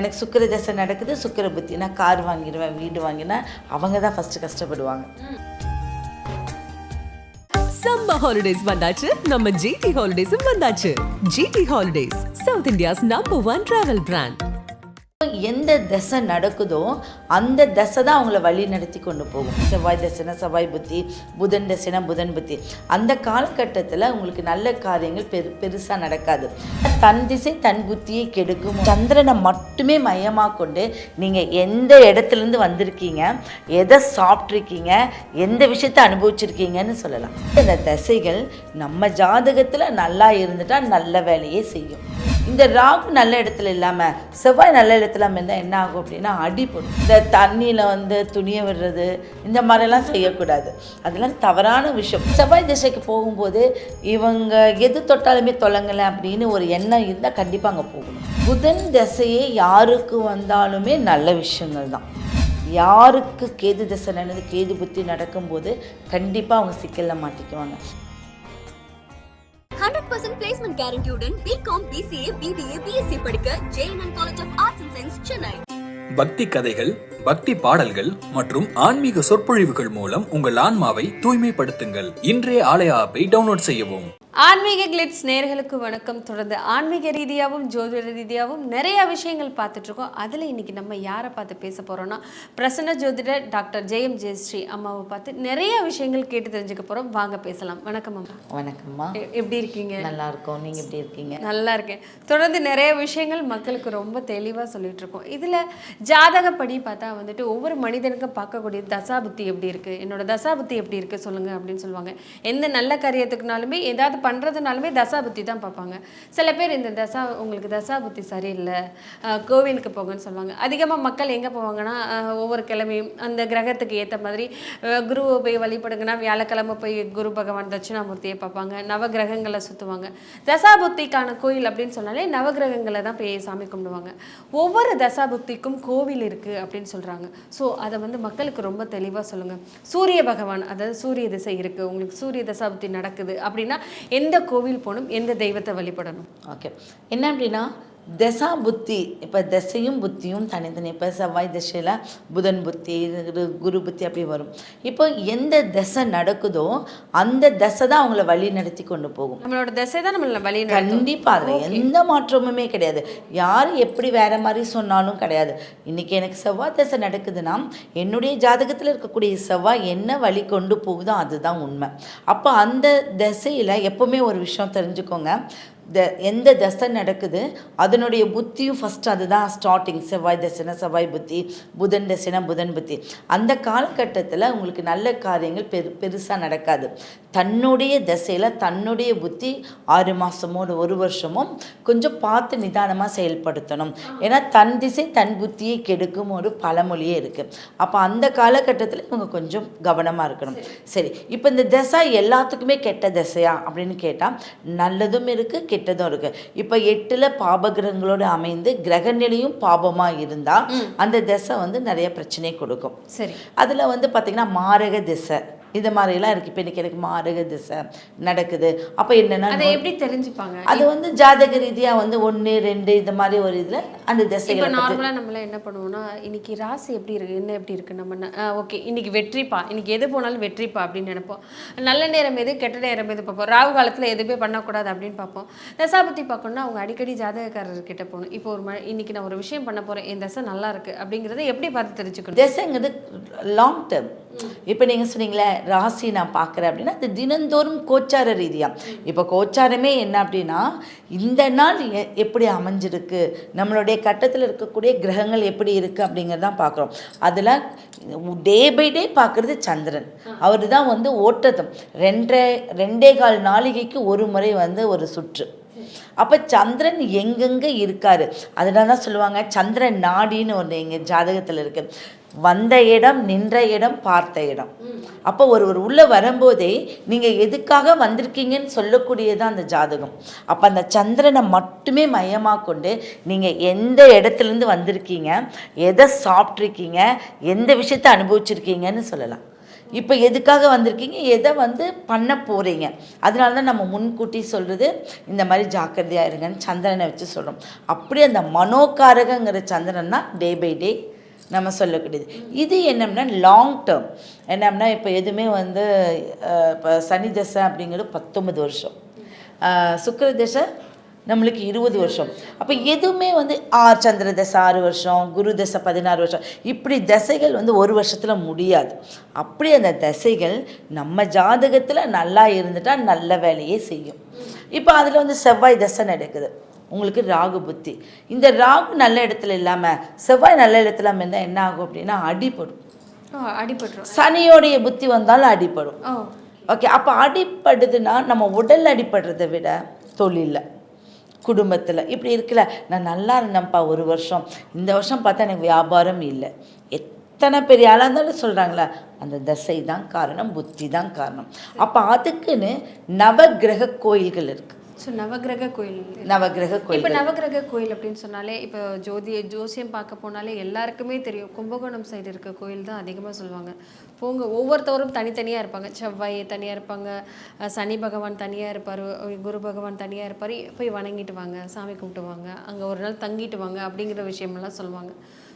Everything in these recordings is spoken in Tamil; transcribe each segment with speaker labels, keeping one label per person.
Speaker 1: எனக்கு சுக்கர தசை நடக்குது சுக்கர புத்தி நான் கார் வாங்கிடுவேன் வீடு வாங்கினா அவங்க தான் ஃபஸ்ட்டு கஷ்டப்படுவாங்க.
Speaker 2: சம்ம ஹாலிடேஸ் வந்தாச்சு. நம்ம ஜிடி ஹாலிடேஸும் வந்தாச்சு. GD holidays south India's number one travel brand
Speaker 1: எந்த தசை நடக்குதோ அந்த தசை தான் அவங்கள வழி நடத்தி கொண்டு போகும். செவ்வாய் தசைனா செவ்வாய் புத்தி. புதன் தசைனா புதன் புத்தி. அந்த காலகட்டத்தில் உங்களுக்கு நல்ல காரியங்கள் பெரு பெருசாக நடக்காது. தன் திசை தன் புத்தியை கெடுக்கும். சந்திரனை மட்டுமே மையமாக கொண்டு நீங்கள் எந்த இடத்துலேருந்து வந்திருக்கீங்க? எதை சாப்பிட்ருக்கீங்க எந்த விஷயத்தை அனுபவிச்சிருக்கீங்கன்னு சொல்லலாம். இந்த தசைகள் நம்ம ஜாதகத்தில் நல்லா இருந்துட்டால் நல்ல வேலையே செய்யும். இந்த ராகு நல்ல இடத்துல இல்லாமல் செவ்வாய் நல்ல இடத்துல இருந்தால் என்ன ஆகும் அப்படின்னா அடிப்படும் இந்த தண்ணியில் வந்து துணியை விடுறது இந்த மாதிரிலாம் செய்யக்கூடாது. அதெல்லாம் தவறான விஷயம். செவ்வாய் திசைக்கு போகும்போது இவங்க எது தொட்டாலுமே தொலங்கலை அப்படின்னு ஒரு எண்ணம் இருந்தால் கண்டிப்பாக அங்கே போகணும். புதன் திசையே யாருக்கு வந்தாலுமே நல்ல விஷயங்கள் தான். யாருக்கு கேது திசை நடந்து கேது புத்தி நடக்கும்போது கண்டிப்பாக அவங்க சிக்கலில் மாட்டிக்குவாங்க.
Speaker 3: ஹண்ட்ரட் பர்சன்ட் பிளேஸ்மெண்ட் கேரண்டியுடன் பிகாம் பிசிஏ பிபிஏ பிஎஸ்சி படிக்க JNN college of arts and science Chennai
Speaker 4: பக்தி கதைகள் பக்தி பாடல்கள் மற்றும் ஆன்மீக சொற்பொழிவுகள் மூலம் உங்கள் ஆன்மாவை தூய்மைப்படுத்துங்கள். இன்றைய ஆலய ஆப்பை டவுன்லோட் செய்யவும்.
Speaker 5: ஆன்மீக கிளிட்ஸ் நேர்களுக்கு வணக்கம். தொடர்ந்து ஆன்மீக ரீதியாகவும் ஜோதிட ரீதியாகவும் நிறைய விஷயங்கள் பார்த்துட்டு இருக்கோம். அதில் இன்னைக்கு நம்ம யாரை பார்த்து பேச போறோம்னா பிரசன்ன ஜோதிடர் டாக்டர் ஜெயம் ஜெயஸ்ரீ அம்மாவை பார்த்து நிறைய விஷயங்கள் கேட்டு தெரிஞ்சுக்க போறோம். வாங்க பேசலாம். வணக்கம் அம்மா.
Speaker 1: வணக்கம்மா.
Speaker 5: எப்படி இருக்கீங்க?
Speaker 1: நல்லா இருக்கோம். நீங்கள் எப்படி இருக்கீங்க?
Speaker 5: நல்லா இருக்கேன். தொடர்ந்து நிறைய விஷயங்கள் மக்களுக்கு ரொம்ப தெளிவாக சொல்லிட்டு இருக்கோம். இதில் ஜாதகப்படி பார்த்தா வந்துட்டு ஒவ்வொரு மனிதனுக்கும் பார்க்கக்கூடிய தசாபுத்தி எப்படி இருக்குது என்னோட தசாபுத்தி எப்படி இருக்குது சொல்லுங்க அப்படின்னு சொல்லுவாங்க. எந்த நல்ல காரியத்துக்குனாலுமே ஏதாவது பண்ணுறதுனாலுமே தசாபுத்தி தான் பார்ப்பாங்க. சில பேர் இந்த தசா உங்களுக்கு தசாபுத்தி சரியில்லை கோவிலுக்கு போங்கன்னு சொல்லுவாங்க. அதிகமாக மக்கள் எங்கே போவாங்கன்னா ஒவ்வொரு கிழமையும் அந்த கிரகத்துக்கு ஏற்ற மாதிரி குருவை போய் வழிபடுங்கன்னா வியாழக்கிழமை போய் குரு பகவான் தட்சிணாமூர்த்தியை பார்ப்பாங்க. நவகிரகங்களை சுற்றுவாங்க தசாபுத்திக்கான கோயில் அப்படின்னு சொன்னாலே நவகிரகங்களை தான் போய் சாமி கும்பிடுவாங்க. ஒவ்வொரு தசாபுத்திக்கும் கோவில் இருக்குது அப்படின்னு சொல்கிறாங்க ஸோ அதை வந்து மக்களுக்கு ரொம்ப தெளிவாக சொல்லுங்கள் சூரிய பகவான் அதாவது சூரிய திசை இருக்குது உங்களுக்கு சூரிய தசாபுத்தி நடக்குது அப்படின்னா எந்த கோவில் போகணும் எந்த தெய்வத்தை வழிபடணும்?
Speaker 1: ஓகே என்ன அப்படின்னா தசா புத்தி இப்போ தசையும் புத்தியும் தனித்தனி. இப்போ செவ்வாய் திசையில் புதன் புத்தி குரு புத்தி அப்படி வரும். இப்போ எந்த தசை நடக்குதோ அந்த தசை தான் அவங்கள வழி நடத்தி கொண்டு போகும்.
Speaker 5: நம்மளோட திசை தான் நம்மளை வழி நடத்தும்.
Speaker 1: கண்டிப்பா அதில் எந்த மாற்றமுமே கிடையாது. யார் எப்படி வேற மாதிரி சொன்னாலும் கிடையாது. இன்னைக்கு எனக்கு செவ்வாய் தசை நடக்குதுன்னா என்னுடைய ஜாதகத்தில் இருக்கக்கூடிய செவ்வாய் என்ன வழி கொண்டு போகுதோ அதுதான் உண்மை. அப்போ அந்த திசையில் எப்பவுமே ஒரு விஷயம் தெரிஞ்சுக்கோங்க. த எந்த தசை நடக்குது அதனுடைய புத்தியும் ஃபஸ்ட்டு அதுதான் ஸ்டார்டிங் செவ்வாய் தசைனா செவ்வாய் புத்தி புதன் தசைனா புதன் புத்தி. அந்த காலகட்டத்தில் உங்களுக்கு நல்ல காரியங்கள் பெரு பெருசாக நடக்காது. தன்னுடைய திசையில் தன்னுடைய புத்தி ஆறு மாதமோ ஒரு ஒரு வருஷமோ கொஞ்சம் பார்த்து நிதானமாக செயல்படுத்தணும். ஏன்னா தன் திசை தன் புத்தியை கெடுக்கும் ஒரு பழமொழியே இருக்குது அப்போ அந்த காலகட்டத்தில் இவங்க கொஞ்சம் கவனமாக இருக்கணும். சரி. இப்போ இந்த திசை எல்லாத்துக்குமே கெட்ட திசையா அப்படின்னு கேட்டால் நல்லதும் இருக்குது கெட்டதும் இருக்குது இப்போ எட்டில் பாபகிரகங்களோடு அமைந்து கிரகநிலையும் பாபமாக இருந்தால் அந்த திசை வந்து நிறைய பிரச்சனை கொடுக்கும்.
Speaker 5: சரி.
Speaker 1: அதில் வந்து பார்த்திங்கன்னா மாரக திசை. இது மாதிரிலாம் இருக்குது இப்போ இன்னைக்கு எனக்கு மாரக திசை நடக்குது. அப்போ என்னென்னா
Speaker 5: அதை எப்படி தெரிஞ்சுப்பாங்க?
Speaker 1: அது வந்து ஜாதக ரீதியாக வந்து ஒன்று ரெண்டு இந்த மாதிரி ஒரு இதில் அந்த
Speaker 5: இப்போ
Speaker 1: திசைகளை
Speaker 5: நார்மலாக நம்மள என்ன பண்ணுவோம்னா இன்னைக்கு ராசி எப்படி இருக்கு? என்ன எப்படி இருக்கு? நம்ம ஓகே இன்னைக்கு வெற்றிப்பா. இன்னைக்கு எது போனாலும் வெற்றிப்பா அப்படின்னு நினைப்போம். நல்ல நேரம் எது கெட்ட நேரம் எது பார்ப்போம். ராகு காலத்தில் எதுவுமே பண்ணக்கூடாது அப்படின்னு பார்ப்போம். தசாபத்தி பார்க்கணும்னா அவங்க அடிக்கடி ஜாதகக்காரர் கிட்ட போகணும். இப்போ ஒரு ம இன்னைக்கு நான் ஒரு விஷயம் பண்ண போறேன். என் தசை நல்லா இருக்கு அப்படிங்கிறத எப்படி பார்த்து தெரிஞ்சுக்கணும்?
Speaker 1: திசைங்கிறது லாங் டேர்ம் இப்போ நீங்கள் சொன்னீங்களே ராசி நான் பார்க்குறேன் அப்படின்னா அது தினந்தோறும் கோச்சார ரீதியாக இப்போ கோச்சாரமே என்ன அப்படின்னா இந்த நாள் எ- எப்படி அமைஞ்சிருக்கு நம்மளுடைய கட்டத்தில் இருக்கக்கூடிய கிரகங்கள் எப்படி இருக்குது அப்படிங்கிறதான் பார்க்குறோம். அதில் டே பை டே பார்க்குறது சந்திரன். அவர் தான் வந்து ஓட்டத்தம். ரெண்டரை ரெண்டே கால் நாளிகைக்கு ஒரு முறை வந்து ஒரு சுற்று. அப்போ சந்திரன் எங்கெங்கே இருக்காரு? அதனால தான் சொல்லுவாங்க சந்திரன் நாடின்னு ஒன்று எங்கள் ஜாதகத்தில் இருக்குது வந்த இடம் நின்ற இடம் பார்த்த இடம். அப்போ ஒருவர் உள்ளே வரும்போதே நீங்கள் எதுக்காக வந்திருக்கீங்கன்னு சொல்லக்கூடியதான் அந்த ஜாதகம். அப்போ அந்த சந்திரனை மட்டுமே மையமாக கொண்டு நீங்கள் எந்த இடத்துலேருந்து வந்திருக்கீங்க எதை சாப்பிட்ருக்கீங்க எந்த விஷயத்தை அனுபவிச்சிருக்கீங்கன்னு சொல்லலாம். இப்போ எதுக்காக வந்திருக்கீங்க எதை வந்து பண்ண போகிறீங்க அதனால தான் நம்ம முன்கூட்டி சொல்கிறது இந்த மாதிரி ஜாக்கிரதையாக இருங்கன்னு சந்திரனை வச்சு சொல்கிறோம் அப்படி அந்த மனோகாரகங்கிற சந்திரன் தான் டே பை டே நம்ம சொல்லக்கூடியது. இது என்னம்னா லாங் டேர்ம் என்னம்னா இப்போ எதுவுமே வந்து இப்போ சனி தசை அப்படிங்கிறது பத்தொன்பது வருஷம். சுக்கர தசை நம்மளுக்கு இருபது வருஷம். அப்போ எதுவுமே வந்து ஆ சந்திர தசை ஆறு வருஷம் குரு தசை பதினாறு வருஷம். இப்படி தசைகள் வந்து ஒரு வருஷத்தில் முடியாது. அப்படி அந்த தசைகள் நம்ம ஜாதகத்தில் நல்லா இருந்துட்டால் நல்ல வேலையே செய்யும். இப்போ அதில் வந்து செவ்வாய் தசை நடக்குது. உங்களுக்கு ராகு புத்தி. இந்த ராகு நல்ல இடத்துல இல்லாமல் செவ்வாய் நல்ல இடத்துல இருந்தால் என்ன ஆகும் அப்படின்னா அடிபடும்.
Speaker 5: ஓ அடிபட்டுரும்.
Speaker 1: சனியோடைய புத்தி வந்தாலும் அடிபடும். ஓகே அப்போ அடிப்படுதுன்னா நம்ம உடல் அடிப்படுறதை விட தொழிலில் குடும்பத்தில். இப்படி இருக்குல்ல நான் நல்லா இருந்தேன்ப்பா ஒரு வருஷம். இந்த வருஷம் பார்த்தா எனக்கு வியாபாரம் இல்லை. எத்தனை பெரிய ஆளாக இருந்தாலும் சொல்கிறாங்களே அந்த தசை தான் காரணம் புத்தி தான் காரணம். அப்போ அதுக்குன்னு நவக்கிரக கோயில்கள் இருக்குது
Speaker 5: ஸோ நவகிரக கோயில்
Speaker 1: நவக்கிரக
Speaker 5: இப்போ
Speaker 1: கோயில்கள்
Speaker 5: நவகிரக கோயில் அப்படின்னு சொன்னாலே இப்போ ஜோதி ஜோசியம் பார்க்க போனாலே எல்லாருக்குமே தெரியும். கும்பகோணம் சைடு இருக்க கோயில் தான் அதிகமாக சொல்லுவாங்க. போங்க. ஒவ்வொருத்தவரும் தனித்தனியாக இருப்பாங்க. செவ்வாய் தனியாக இருப்பாங்க. சனி பகவான் தனியாக இருப்பார். குரு பகவான் தனியாக இருப்பார். போய் வணங்கிட்டு வாங்க. சாமி கும்பிட்டு வாங்க. அங்கே ஒரு நாள் தங்கிட்டு வாங்க அப்படிங்கிற விஷயமெல்லாம் சொல்லுவாங்க.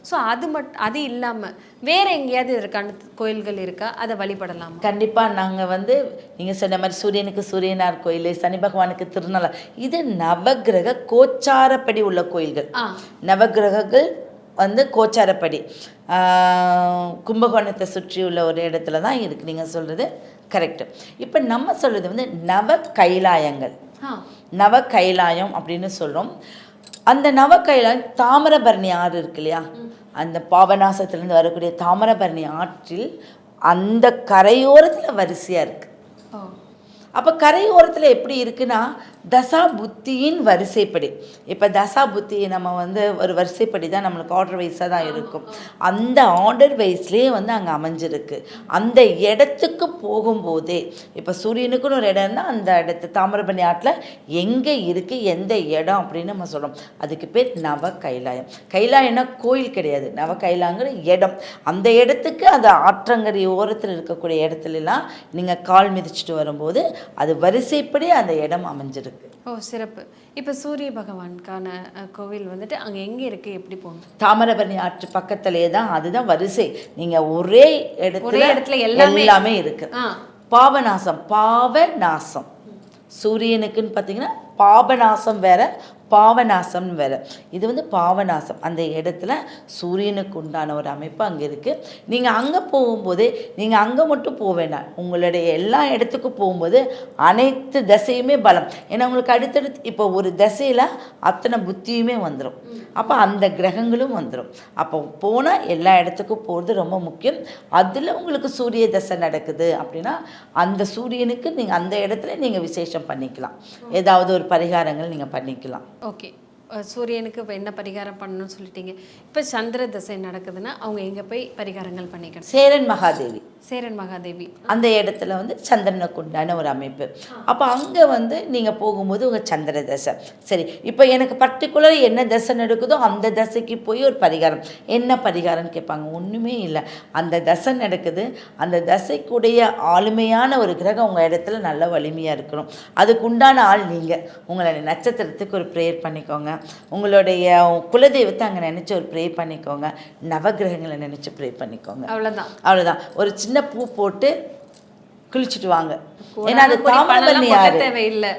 Speaker 5: ஸோ அது மட் அது இல்லாமல் வேற எங்கேயாவது இருக்கான கோயில்கள் இருக்கா? அதை வழிபடலாமா?
Speaker 1: கண்டிப்பாக நாங்கள் வந்து நீங்கள் சொன்ன மாதிரி சூரியனுக்கு சூரியனார் கோயில் சனி பகவானுக்கு திருநள்ளா இது நவக்கிரக கோச்சாரப்படி உள்ள கோயில்கள்.
Speaker 5: ஆ.
Speaker 1: நவக்கிரகங்கள் வந்து கோச்சாரப்படி. கும்பகோணத்தை சுற்றி உள்ள ஒரு இடத்துல தான் இருக்குது நீங்கள் சொல்கிறது கரெக்டு இப்போ நம்ம சொல்கிறது வந்து நவ கைலாயங்கள் நவ கைலாயம் அப்படின்னு சொல்கிறோம் அந்த நவ கைலாயம் தாமிரபரணி ஆறு இருக்கு இல்லையா? அந்த பாபநாசத்துலேருந்து வரக்கூடிய தாமிரபரணி ஆற்றில் அந்த கரையோரத்தில் வரிசையாக இருக்குது அப்போ கரையோரத்தில் எப்படி இருக்குன்னா தசா புத்தியின் வரிசைப்படி. இப்போ தசா புத்தி நம்ம வந்து ஒரு வரிசைப்படி தான் நம்மளுக்கு ஆர்டர் வைஸாக தான் இருக்கும். அந்த ஆர்டர் வைஸ்லேயே வந்து அங்கே அமைஞ்சிருக்கு. அந்த இடத்துக்கு போகும்போதே இப்போ சூரியனுக்குன்னு ஒரு இடம் இருந்தால் அந்த இடத்து தாமிரபரணி ஆற்றில் எங்கே இருக்குது எந்த இடம் அப்படின்னு நம்ம சொல்கிறோம் அதுக்கு பேர் நவ கைலாயம் கைலாயம்னா கோயில் கிடையாது. நவ கைலாங்கிற இடம். அந்த இடத்துக்கு அந்த ஆற்றங்கரை ஓரத்தில் இருக்கக்கூடிய இடத்துலலாம் நீங்கள் கால் மிதிச்சிட்டு வரும்போது அது வரிசைப்படி அந்த இடம் அமைஞ்சிருக்கு.
Speaker 5: ஓ சிறப்பு. இப்போ சூரிய பகவானுக்கான அஹ், கோவில் வந்துட்டு அங்கே எங்கே இருக்குது எப்படி போகணும்
Speaker 1: தாமிரபரணி ஆற்று பக்கத்திலே தான் அதுதான் வரிசை. நீங்கள் ஒரே இடத்துல
Speaker 5: ஒரே இடத்துல எல்லாமே-
Speaker 1: எல்லாமே இருக்கு. பாவநாசம் பாவநாசம். சூரியனுக்குன்னு பார்த்தீங்கன்னா பாபநாசம் வேற பாவநாசம்னு வேறு. இது வந்து பாவநாசம். அந்த இடத்துல சூரியனுக்கு உண்டான ஒரு அமைப்பு அங்கே இருக்குது நீங்கள் அங்கே போகும்போது நீங்கள் அங்கே மட்டும் போக வேண்டாம். உங்களுடைய எல்லா இடத்துக்கும் போகும்போது அனைத்து தசையுமே பலம். ஏன்னா உங்களுக்கு அடுத்தடுத்து இப்போ ஒரு தசையில் அத்தனை புத்தியுமே வந்துடும் அப்போ அந்த கிரகங்களும் வந்துடும் அப்போ போனால் எல்லா இடத்துக்கும் போகிறது ரொம்ப முக்கியம். அதில் உங்களுக்கு சூரிய தசை நடக்குது அப்படின்னா அந்த சூரியனுக்கு நீங்கள் அந்த இடத்துல நீங்கள் விசேஷம் பண்ணிக்கலாம். ஏதாவது ஒரு பரிகாரங்கள் நீங்கள் பண்ணிக்கலாம்.
Speaker 5: ஓகே அஹ், சூரியனுக்கு இப்போ என்ன பரிகாரம் பண்ணணும்னு சொல்லிட்டீங்க. இப்போ சந்திர தசை நடக்குதுன்னா அவங்க எங்கே போய் பரிகாரங்கள் பண்ணிக்கணும்?
Speaker 1: சேரன் மகாதேவி.
Speaker 5: சேரன் மகாதேவி.
Speaker 1: அந்த இடத்துல வந்து சந்திரனுக்கு உண்டான ஒரு அமைப்பு. அப்போ அங்கே வந்து நீங்கள் போகும்போது உங்கள் சந்திர தசை. சரி இப்போ எனக்கு பர்டிகுலர் என்ன தசை நடக்குதோ அந்த தசைக்கு போய் ஒரு பரிகாரம். என்ன பரிகாரம்னு கேட்பாங்க? ஒன்றுமே இல்லை. அந்த தசை நடக்குது. அந்த தசைக்குடைய ஆளுமையான ஒரு கிரகம் உங்கள் இடத்துல நல்ல வலிமையாக இருக்கணும். அதுக்கு உண்டான ஆள் நீங்கள் உங்களுடைய நட்சத்திரத்துக்கு ஒரு ப்ரேயர் பண்ணிக்கோங்க. உங்களுடைய குலதெய்வத்தை அங்கே நினச்சி ஒரு ப்ரே பண்ணிக்கோங்க. நவகிரகங்களை நினச்சி ப்ரே பண்ணிக்கோங்க.
Speaker 5: அவ்வளோதான்
Speaker 1: அவ்வளோதான் ஒரு சின்ன பூ போட்டு குளிச்சுட்டு வாங்க. ஏன்னா அது
Speaker 5: தேவையில்லை.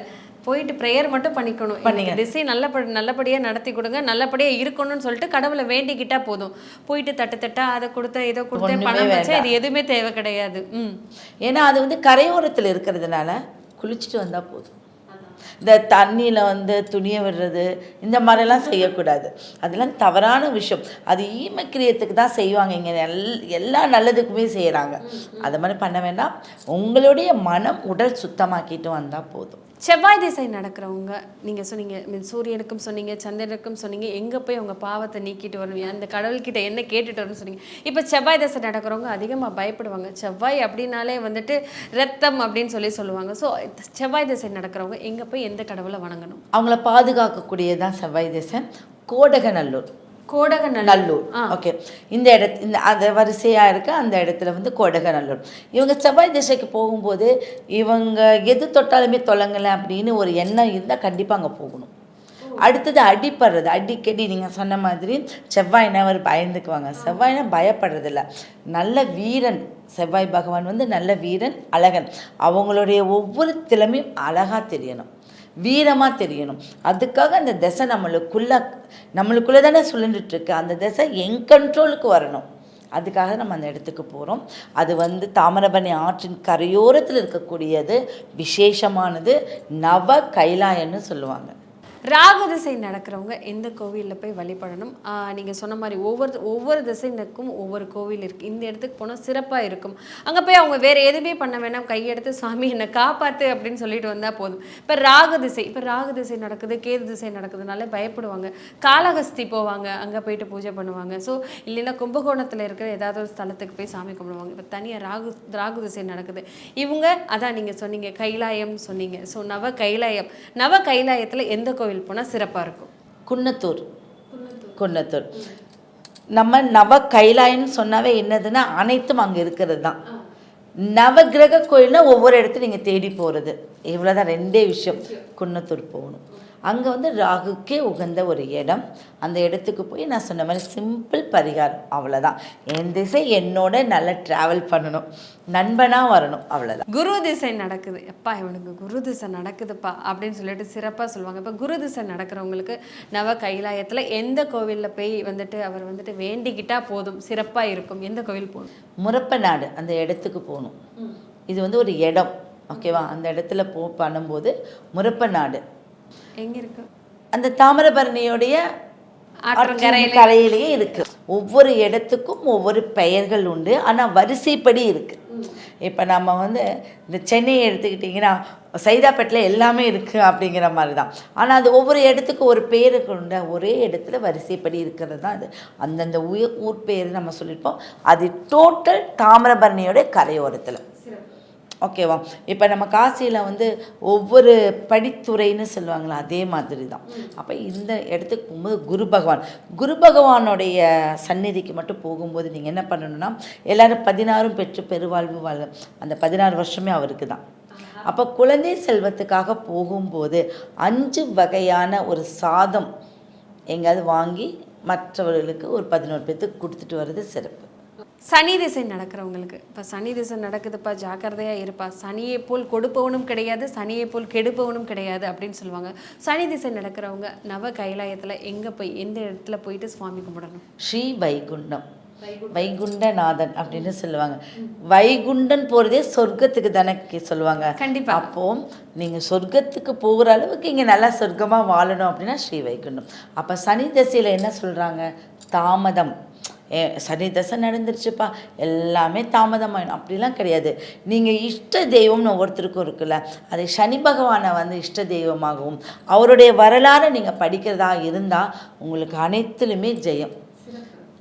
Speaker 5: போயிட்டு ப்ரேயர் மட்டும் பண்ணிக்கணும்.
Speaker 1: பண்ணிங்க.
Speaker 5: திசை நல்லபடி நல்லபடியாக நடத்தி கொடுங்க. நல்லபடியாக இருக்கணும்னு சொல்லிட்டு கடவுளை வேண்டிக்கிட்டா போதும். போயிட்டு தட்டு தட்டா அதை கொடுத்த இதை
Speaker 1: ஒண்ணுமே
Speaker 5: பணம் வச்சா. இது எதுவுமே தேவை கிடையாது. ம்.
Speaker 1: ஏன்னா அது வந்து கரையோரத்தில் இருக்கிறதுனால குளிச்சுட்டு வந்தால் போதும். இந்த தண்ணியில் வந்து துணியை விடுறது இந்த மாதிரிலாம் செய்யக்கூடாது. அதெல்லாம் தவறான விஷயம். அது ஈமக்கிரியத்துக்கு தான் செய்வாங்க. இங்கே எல் எல்லா நல்லதுக்குமே செய்கிறாங்க அது மாதிரி பண்ண வேண்டாம். உங்களுடைய மனம் உடல் சுத்தமாக்கிட்டு வந்தால் போதும்.
Speaker 5: செவ்வாய் திசை நடக்கிறவங்க நீங்கள் சொன்னீங்க சூரியனுக்கும் சொன்னீங்க சந்திரனுக்கும் சொன்னீங்க எங்கே போய் அவங்க பாவத்தை நீக்கிட்டு வருவீங்க அந்த கடவுள்கிட்ட என்ன கேட்டுட்டு வரணும்னு சொன்னீங்க. இப்போ செவ்வாய் திசை நடக்கிறவங்க அதிகமாக பயப்படுவாங்க. செவ்வாய் அப்படின்னாலே வந்துட்டு ரத்தம் அப்படின்னு சொல்லி சொல்லுவாங்க. ஸோ செவ்வாய் திசை நடக்கிறவங்க எங்கே போய் எந்த கடவுளை வணங்கணும்?
Speaker 1: அவங்கள பாதுகாக்கக்கூடியதான் செவ்வாய் திசை கோடகநல்லூர்.
Speaker 5: கோடக
Speaker 1: நல்லூர் ஓகே. இந்த இடத்து இந்த அந்த வரிசையாக இருக்க. அந்த இடத்துல வந்து கொடகநல்லூர். இவங்க செவ்வாய் திசைக்கு போகும்போது இவங்க எது தொட்டாலுமே தொலைங்கலை அப்படின்னு ஒரு எண்ணம் இருந்தால் கண்டிப்பாக அங்கே போகணும். அடுத்தது அடிப்படுறது அடிக்கடி நீங்கள் சொன்ன மாதிரி செவ்வாய்னா அவர் பயந்துக்குவாங்க. செவ்வாய்னா பயப்படுறதில்ல. நல்ல வீரன். செவ்வாய் பகவான் வந்து நல்ல வீரன் அழகன். அவங்களுடைய ஒவ்வொரு திறமையும் அழகாக தெரியணும். வீரமாக தெரியணும். அதுக்காக அந்த திசை நம்மளுக்குள்ளே நம்மளுக்குள்ளே தானே சுழந்துட்டுருக்கு அந்த திசை என் கண்ட்ரோலுக்கு வரணும். அதுக்காக நம்ம அந்த இடத்துக்கு போகிறோம் அது வந்து தாமிரபரணி ஆற்றின் கரையோரத்தில் இருக்கக்கூடியது விசேஷமானது நவ கைலாயன்னு சொல்லுவாங்க.
Speaker 5: ராகு திசை நடக்கிறவங்க எந்த கோவிலில் போய் வழிபடணும். நீங்கள் சொன்ன மாதிரி ஒவ்வொரு ஒவ்வொரு திசைனுக்கும் ஒவ்வொரு கோவில் இருக்குது இந்த இடத்துக்கு போனால் சிறப்பாக இருக்கும். அங்கே போய் அவங்க வேறு எதுவுமே பண்ண வேணாம். கையெடுத்து சுவாமி என்னை காப்பாற்று அப்படின்னு சொல்லிட்டு வந்தால் போதும். இப்போ ராகு திசை இப்போ ராகு திசை நடக்குது கேது திசை நடக்குதுனால பயப்படுவாங்க. காளஹஸ்தி போவாங்க அங்கே போயிட்டு பூஜை பண்ணுவாங்க. ஸோ இல்லைன்னா கும்பகோணத்தில் இருக்கிற ஏதாவது ஒரு ஸ்தலத்துக்கு போய் சாமி கும்பிடுவாங்க. இப்போ தனியாக ராகு ராகு திசை நடக்குது. இவங்க அதான் நீங்கள் சொன்னீங்க கைலாயம் சொன்னீங்க. ஸோ நவ கைலாயம். நவ கைலாயத்தில் எந்த கோவில் போனால் சிறப்பாக இருக்கும்.
Speaker 1: குன்னத்தூர். குன்னத்தூர். நம்ம நவ கைலாயன்னு சொன்னாவே என்னதுன்னா அனைத்தும் அங்கே இருக்கிறது தான் நவகிரக கோயில்னா ஒவ்வொரு இடத்துல நீங்கள் தேடி போகிறது இவ்வளோதான் ரெண்டே விஷயம். குன்னத்தூர் போகணும். அங்கே வந்து ராகுக்கே உகந்த ஒரு இடம். அந்த இடத்துக்கு போய் நான் சொன்ன மாதிரி சிம்பிள் பரிகாரம் அவ்வளோதான் என் திசை என்னோட நல்லா ட்ராவல் பண்ணணும். நண்பனாக வரணும் அவ்வளோதான்
Speaker 5: குரு திசை நடக்குது. எப்பா இவனுக்கு குரு திசை நடக்குதுப்பா அப்படின்னு சொல்லிட்டு சிறப்பாக சொல்லுவாங்க. இப்போ குரு திசை நடக்கிறவங்களுக்கு நவ கைலாயத்தில் எந்த கோவிலில் போய் வந்துட்டு அவர் வந்துட்டு வேண்டிக்கிட்டா போதும் சிறப்பாக இருக்கும். எந்த கோவில் போகணும்?
Speaker 1: முரப்ப நாடு அந்த இடத்துக்கு போகணும். இது வந்து ஒரு இடம் ஓகேவா அந்த இடத்துல போ பண்ணும்போது முரப்ப நாடு
Speaker 5: எங்கே இருக்கு
Speaker 1: அந்த தாமிரபரணியோடைய. கரையிலேயே இருக்கு. ஒவ்வொரு இடத்துக்கும் ஒவ்வொரு பெயர்கள் உண்டு. ஆனால் வரிசைப்படி இருக்கு. இப்போ நம்ம வந்து இந்த சென்னையை எடுத்துக்கிட்டிங்கன்னா சைதாப்பேட்டில் எல்லாமே இருக்குது அப்படிங்கிற மாதிரி தான் ஆனால் அது ஒவ்வொரு இடத்துக்கும் ஒரு பேரு கொண்ட ஒரே இடத்துல வரிசைப்படி இருக்கிறது தான் அது. அந்தந்த உய ஊர் பேர் நம்ம சொல்லியிருப்போம் அது டோட்டல் தாமிரபரணியோட கரையோரத்தில். ஓகேவா? இப்போ நம்ம காசியில் வந்து ஒவ்வொரு படித்துறைன்னு சொல்லுவாங்களா அதே மாதிரி தான் அப்போ இந்த இடத்துக்கு போகும்போது குரு பகவான். குரு பகவானுடைய சந்நிதிக்கு மட்டும் போகும்போது நீங்கள் என்ன பண்ணணும்னா எல்லாரும் பதினாறும் பெற்று பெருவாழ்வு வாழ அந்த பதினாறு வருஷமே அவருக்கு தான் அப்போ குழந்தை செல்வத்துக்காக போகும்போது அஞ்சு வகையான ஒரு சாதம் எங்கேயாவது வாங்கி மற்றவர்களுக்கு ஒரு பதினோரு பேர்த்துக்கு கொடுத்துட்டு வர்றது சிறப்பு.
Speaker 5: சனி திசை நடக்கிறவங்களுக்கு. இப்போ சனி திசை நடக்குதுப்பா ஜாக்கிரதையாக இருப்பா. சனியை போல் கொடுப்பவனும் கிடையாது சனியை போல் கெடுப்பவனும் கிடையாது அப்படின்னு சொல்லுவாங்க. சனி திசை நடக்கிறவங்க நவ கைலாயத்தில் எங்கே போய் எந்த இடத்துல போயிட்டு சுவாமி கும்பிடணும்?
Speaker 1: ஸ்ரீ வைகுண்டம். வைகுண்டநாதன் அப்படின்னு சொல்லுவாங்க. வைகுண்டன் போகிறதே சொர்க்கத்துக்கு தானே சொல்லுவாங்க.
Speaker 5: கண்டிப்பா.
Speaker 1: அப்போ நீங்கள் சொர்க்கத்துக்கு போகிற அளவுக்கு இங்கே நல்லா சொர்க்கமாக வாழணும் அப்படின்னா ஸ்ரீ வைகுண்டம். அப்போ சனி தசையில் என்ன சொல்கிறாங்க தாமதம். சனி தசை நடந்துருச்சுப்பா. எல்லாமே தாமதமாயிடும் அப்படிலாம் கிடையாது. நீங்கள் இஷ்ட தெய்வம்னு ஒவ்வொருத்தருக்கும் இருக்குல்ல அதை சனி பகவானை வந்து இஷ்ட தெய்வமாகவும் அவருடைய வரலாறை நீங்கள் படிக்கிறதா இருந்தால் உங்களுக்கு அனைத்துலையுமே ஜெயம்.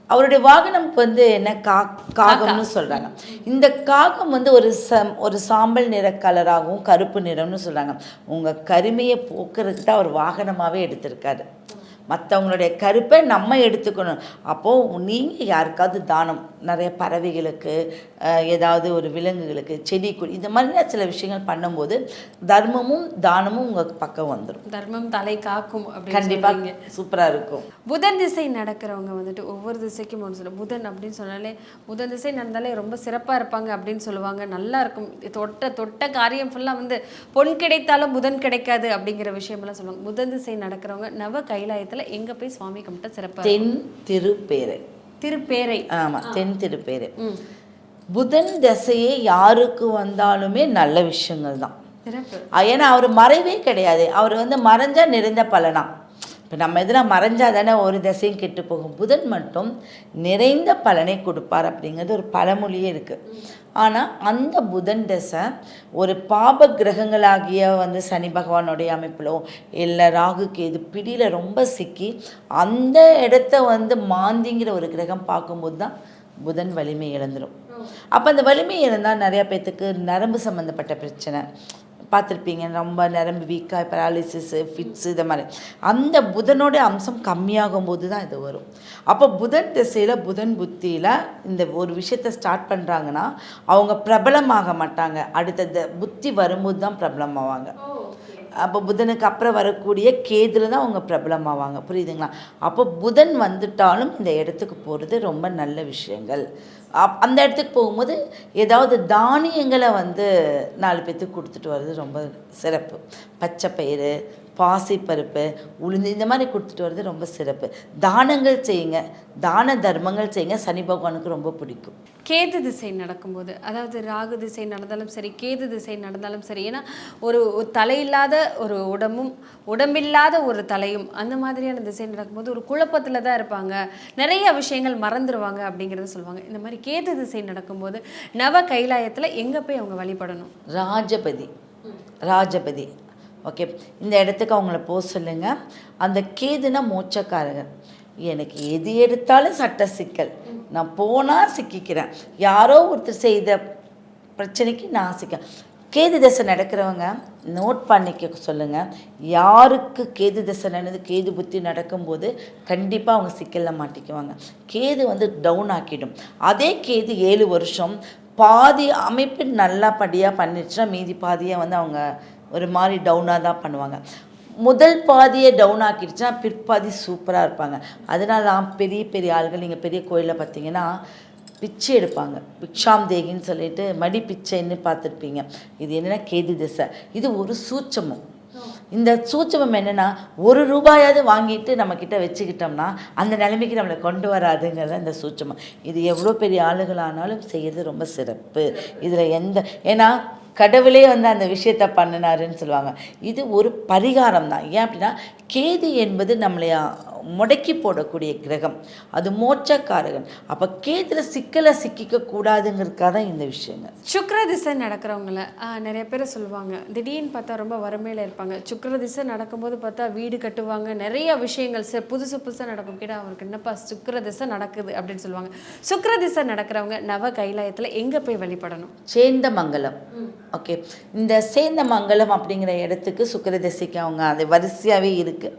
Speaker 1: அவருடைய வாகனம் வந்து என்ன? கா காகம்னு சொல்கிறாங்க இந்த காகம் வந்து ஒரு சம் ஒரு சாம்பல் நிற கலராகவும் கருப்பு நிறம்னு சொல்கிறாங்க உங்கள் கருமையை போக்குறதுக்கு தான் அவர் வாகனமாகவே எடுத்திருக்காரு. மற்றவங்களுடைய கருப்பை நம்ம எடுத்துக்கணும். அப்போது நீங்கள் யாருக்காவது தானம் நிறைய பறவைகளுக்கு ஏதாவது ஒரு விலங்குகளுக்கு செடி கொடி இந்த மாதிரி சில விஷயங்கள் பண்ணும்போது தர்மமும் தானமும் உங்கள் பக்கம் வந்துடும்
Speaker 5: தர்மம் தலை காக்கும் அப்படின்னு
Speaker 1: கண்டிப்பாக. சூப்பராக இருக்கும்.
Speaker 5: புதன் திசை நடக்கிறவங்க வந்துட்டு ஒவ்வொரு திசைக்கும் ஒன்று சொல்ல புதன் அப்படின்னு சொன்னாலே புதன் திசை நடந்தாலே ரொம்ப சிறப்பாக இருப்பாங்க அப்படின்னு சொல்லுவாங்க. நல்லா இருக்கும். தொட்ட தொட்ட காரியம் ஃபுல்லாக வந்து பொன் கிடைத்தாலும் புதன் கிடைக்காது அப்படிங்கிற விஷயமெல்லாம் சொல்லுவாங்க. புதன் திசை நடக்கிறவங்க நவ கைலாயத்தில் எங்கே போய் சுவாமி கும்பிட்டா சிறப்பாக
Speaker 1: தென் திருப்பேரை
Speaker 5: திருப்பேரை
Speaker 1: ஆமாம் தென் திருப்பேரு புதன் தசையே யாருக்கு வந்தாலுமே நல்ல விஷயங்கள் தான். ஏன்னா அவர் மறைவே கிடையாது. அவர் வந்து மறைஞ்சா நிறைந்த பலனா. இப்போ நம்ம இதில் மறைஞ்சா தானே ஒரு திசையும் கெட்டு போகும். புதன் மட்டும் நிறைந்த பலனை கொடுப்பார் அப்படிங்கிறது ஒரு பழமொழியே இருக்குது ஆனால் அந்த புதன் தசை ஒரு பாப கிரகங்களாகிய வந்து சனி பகவானுடைய அமைப்பிலோ இல்லை ராகு கேது பிடியில் ரொம்ப சிக்கி அந்த இடத்த வந்து மாந்திங்கிற ஒரு கிரகம் பார்க்கும்போது தான் புதன் வலிமை இழந்துடும் அப்போ அந்த வலிமை இருந்தால் நிறையா பேர்த்துக்கு நரம்பு சம்மந்தப்பட்ட பிரச்சனை பார்த்துருப்பீங்க. ரொம்ப நரம்பு வீக்காக பேராலிசிஸு ஃபிட்ஸு இந்த மாதிரி. அந்த புதனோட அம்சம் கம்மியாகும் போது தான் இது வரும். அப்போ புதன் திசையில் புதன் புத்தியில் இந்த ஒரு விஷயத்தை ஸ்டார்ட் பண்ணுறாங்கன்னா அவங்க பிரபலமாக மாட்டாங்க. அடுத்த புத்தி வரும்போது தான் பிரபலமாவாங்க. அப்போ புதனுக்கு அப்புறம் வரக்கூடிய கேதுல தான் அவங்க பிரபலமாவாங்க. புரியுதுங்களா? அப்போ புதன் வந்துட்டாலும் இந்த இடத்துக்கு போகிறது ரொம்ப நல்ல விஷயங்கள். அப் அந்த இடத்துக்கு போகும்போது ஏதாவது தானியங்களை வந்து நாலு பேர்த்துக்கு கொடுத்துட்டு வர்றது ரொம்ப சிறப்பு. பச்சை பயிறு பாசிப்பருப்பு உளுந்து இந்த மாதிரி கொடுத்துட்டு வர்றது ரொம்ப சிறப்பு. தானங்கள் செய்யுங்க. தான தர்மங்கள் செய்யுங்க. சனி பகவானுக்கு ரொம்ப பிடிக்கும்.
Speaker 5: கேது திசை நடக்கும்போது அதாவது ராகு திசை நடந்தாலும் சரி கேது திசை நடந்தாலும் சரி ஏன்னா ஒரு தலையில்லாத ஒரு உடம்பும் உடம்பில்லாத ஒரு தலையும் அந்த மாதிரியான திசை நடக்கும்போது ஒரு குழப்பத்தில் தான் இருப்பாங்க. நிறைய விஷயங்கள் மறந்துடுவாங்க அப்படிங்கிறத சொல்லுவாங்க. இந்த மாதிரி கேது திசை நடக்கும்போது நவ கைலாயத்தில் எங்கே போய் அவங்க வழிபடணும்?
Speaker 1: ராஜபதி. ராஜபதி. ஓகே இந்த இடத்துக்கு அவங்கள போக சொல்லுங்கள் அந்த கேதுனா மோட்சக்காரகன். எனக்கு எது எடுத்தாலும் சட்ட சிக்கல். நான் போனால் சிக்கிக்கிறேன். யாரோ ஒருத்தர் செய்த பிரச்சனைக்கு நான் சிக்க கேது தசை நடக்கிறவங்க நோட் பண்ணிக்க சொல்லுங்கள் யாருக்கு கேது தசை நடந்து கேது புத்தி நடக்கும்போது கண்டிப்பாக அவங்க சிக்கலில் மாட்டிக்குவாங்க. கேது வந்து டவுன் ஆக்கிடும். அதே கேது ஏழு வருஷம் பாதி அமைப்பு நல்லபடியாக பண்ணிடுச்சுன்னா மீதி பாதியாக வந்து அவங்க ஒரு மாதிரி டவுனாக தான் பண்ணுவாங்க. முதல் பாதியை டவுன் ஆக்கிடுச்சுன்னா பிற்பாதி சூப்பராக இருப்பாங்க. அதனால தான் பெரிய பெரிய ஆள்கள் நீங்கள் பெரிய கோயிலில் பார்த்தீங்கன்னா பிச்சை எடுப்பாங்க. பிக்ஷாம் தேகின்னு சொல்லிட்டு மடி பிச்சைன்னு பார்த்துருப்பீங்க. இது என்னென்னா கேது திசை. இது ஒரு சூட்சமம். இந்த சூட்சமம் என்னென்னா ஒரு ரூபாயாவது வாங்கிட்டு நம்மக்கிட்ட வச்சுக்கிட்டோம்னா அந்த நிலைமைக்கு நம்மளை கொண்டு வராதுங்கிறத இந்த சூட்சமம். இது எவ்வளோ பெரிய ஆளுகளானாலும் செய்கிறது ரொம்ப சிறப்பு. இதில் எந்த ஏன்னா கடவுளே வந்து அந்த விஷயத்தை பண்ணினாருன்னு சொல்லுவாங்க. இது ஒரு பரிகாரம் தான் ஏன் அப்படின்னா கேது என்பது நம்மளை முடக்கி போடக்கூடிய கிரகம். அது மோட்சக்காரகன். அப்போ கேதுல சிக்கலை சிக்கிக்க கூடாதுங்கிறதுக்காக தான் இந்த விஷயங்கள்.
Speaker 5: சுக்ர திசை நடக்கிறவங்கள நிறைய பேர் சொல்லுவாங்க. திடீர்னு பார்த்தா ரொம்ப வறுமையில் இருப்பாங்க. சுக்ர திசை நடக்கும்போது பார்த்தா வீடு கட்டுவாங்க. நிறைய விஷயங்கள் சரி புதுசு புதுசாக நடக்கும். கேட்டால் அவருக்கு என்னப்பா சுக்ர திசை நடக்குது? அப்படின்னு சொல்லுவாங்க. சுக்ர திசை நடக்கிறவங்க நவ கைலாயத்தில் எங்கே போய் வழிபடணும்?
Speaker 1: சேந்தமங்கலம். ஓகே. இந்த சேந்தமங்கலம் அப்படிங்கிற இடத்துக்கு சுக்கிர திசைக்கு அவங்க அது வரிசையாகவே இருக்குது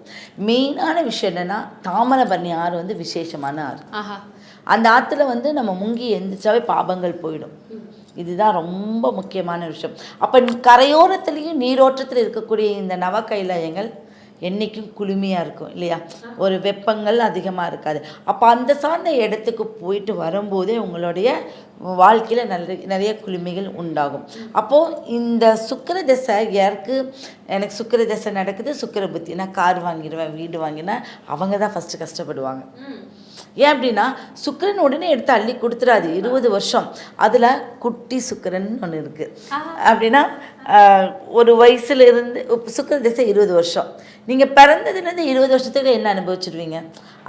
Speaker 1: மெயினான விஷயம் என்னென்னா தாமிரபரணி ஆறு வந்து விசேஷமான ஆறு. அந்த ஆற்றுல வந்து நம்ம முங்கி எந்திரிச்சாவே பாபங்கள் போயிடும். இதுதான் ரொம்ப முக்கியமான விஷயம். அப்போ கரையோரத்துலேயும் நீரோட்டத்தில் இருக்கக்கூடிய இந்த நவ கைலாயங்கள் என்றைக்கும் குளுமையாக இருக்கும் இல்லையா? ஒரு வெப்பங்கள் அதிகமாக இருக்காது. அப்போ அந்த சார்ந்த இடத்துக்கு போயிட்டு வரும்போதே உங்களுடைய வாழ்க்கையில் நல்ல நிறைய குளுமைகள் உண்டாகும். அப்போது இந்த சுக்கிர தசை யாருக்கு? எனக்கு சுக்கிர தசை நடக்குது சுக்கிர புத்தி. நான் கார் வாங்கிடுவேன் வீடு வாங்கினா அவங்க தான் ஃபஸ்ட்டு கஷ்டப்படுவாங்க. ஏன் அப்படின்னா சுக்கிரன் உடனே எடுத்து அள்ளி கொடுத்துறாது இருபது வருஷம். அதில் குட்டி சுக்கிரன் ஒன்று இருக்குது அப்படின்னா ஒரு வயசுல இருந்து சுக்கிர திசை இருபது வருஷம். நீங்கள் பிறந்ததுலேருந்து இருபது வருஷத்துக்கு என்ன அனுபவிச்சிருவீங்க?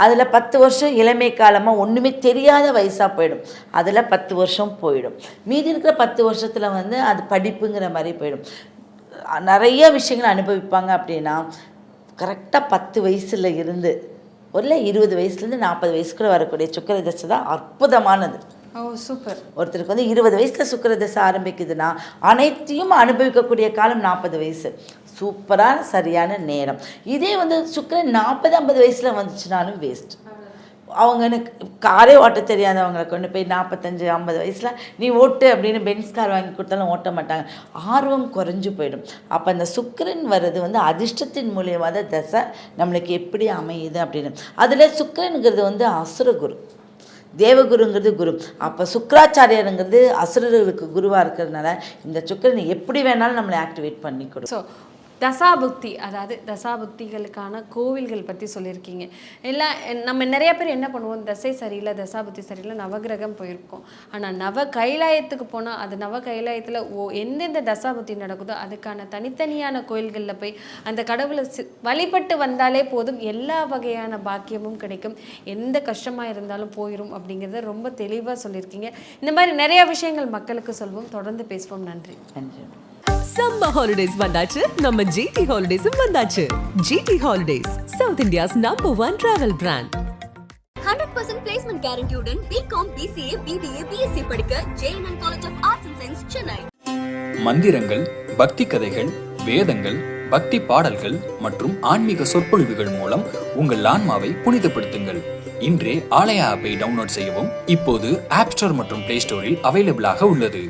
Speaker 1: அதில் பத்து வருஷம் இளமை காலமாக ஒன்றுமே தெரியாத வயசாக போயிடும். அதில் பத்து வருஷம் போயிடும். மீதி இருக்கிற பத்து வருஷத்தில் வந்து அது படிப்புங்கிற மாதிரி போயிடும். நிறைய விஷயங்கள் அனுபவிப்பாங்க அப்படின்னா கரெக்டாக பத்து வயசில் இருந்து ஒரு இருபது வயசுலேருந்து நாற்பது வயசுக்குள்ளே வரக்கூடிய சுக்கர தசை தான் அற்புதமானது.
Speaker 5: சூப்பர்.
Speaker 1: ஒருத்தருக்கு வந்து இருபது வயசில் சுக்கரதசை ஆரம்பிக்குதுன்னா அனைத்தையும் அனுபவிக்கக்கூடிய காலம் நாற்பது வயசு. சூப்பரான சரியான நேரம். இதே வந்து சுக்கிரன் நாற்பது ஐம்பது வயசில் வந்துச்சுனாலும் வேஸ்ட் அவங்க எனக்கு காரே ஓட்ட தெரியாதவங்களை கொண்டு போய் நாற்பத்தஞ்சு ஐம்பது வயசில் நீ ஓட்டு அப்படின்னு பென்ஸ் கார் வாங்கி கொடுத்தாலும் ஓட்ட மாட்டாங்க. ஆர்வம் குறைஞ்சு போயிடும். அப்போ அந்த சுக்கரன் வர்றது வந்து அதிர்ஷ்டத்தின் மூலியமாக தசை நம்மளுக்கு எப்படி அமையுது அப்படின்னு. அதில் சுக்கரனுங்கிறது வந்து அசுரகுரு. தேவகுருங்கிறது குரு. அப்போ சுக்கராச்சாரியருங்கிறது அசுரர்களுக்கு குருவாக இருக்கிறதுனால இந்த சுக்கரனை எப்படி வேணாலும் நம்மளை ஆக்டிவேட் பண்ணி கொடுக்கும்
Speaker 5: ஸோ தசாபுக்தி அதாவது தசாபுக்திகளுக்கான கோவில்கள் பற்றி சொல்லியிருக்கீங்க. எல்லாம் நம்ம நிறைய பேர் என்ன பண்ணுவோம்? தசை சரியில்லை தசாபுக்தி சரியில்லை நவகிரகம் போயிருக்கோம். ஆனால் நவ கைலாயத்துக்கு போனால் அது நவ கைலாயத்தில் ஓ எந்தெந்த தசாபுக்தி நடக்குதோ அதுக்கான தனித்தனியான கோயில்களில் போய் அந்த கடவுளை வழிபட்டு வந்தாலே போதும் எல்லா வகையான பாக்கியமும் கிடைக்கும். எந்த கஷ்டமாக இருந்தாலும் போயிடும் அப்படிங்கிறத ரொம்ப தெளிவாக சொல்லியிருக்கீங்க. இந்த மாதிரி நிறைய விஷயங்கள் மக்களுக்கு சொல்வோம். தொடர்ந்து பேசுவோம். நன்றி.
Speaker 1: நன்றி.
Speaker 2: சம்மர் ஹாலிடேஸ் வந்தாச்சு. நம்ம ஜிடி ஹாலிடேஸும் வந்தாச்சு. GD holidays south India's number one travel brand
Speaker 3: hundred percent placement கேரண்டியுடன் BCom BCA BBA BSc படிக்க JNN college of arts and science Chennai
Speaker 4: மந்திரங்கள் பக்தி கதைகள் வேதங்கள் பக்தி பாடல்கள் மற்றும் ஆன்மீக சொற்பொழிவுகள் மூலம் உங்கள் ஆன்மாவை புனிதப்படுத்துங்கள். இன்றே ஆலயா ஆப்பை டவுன்லோட் செய்யவும் இப்போது ஆப் ஸ்டோர் மற்றும் பிளே ஸ்டோரில் அவைலபிளாக உள்ளது.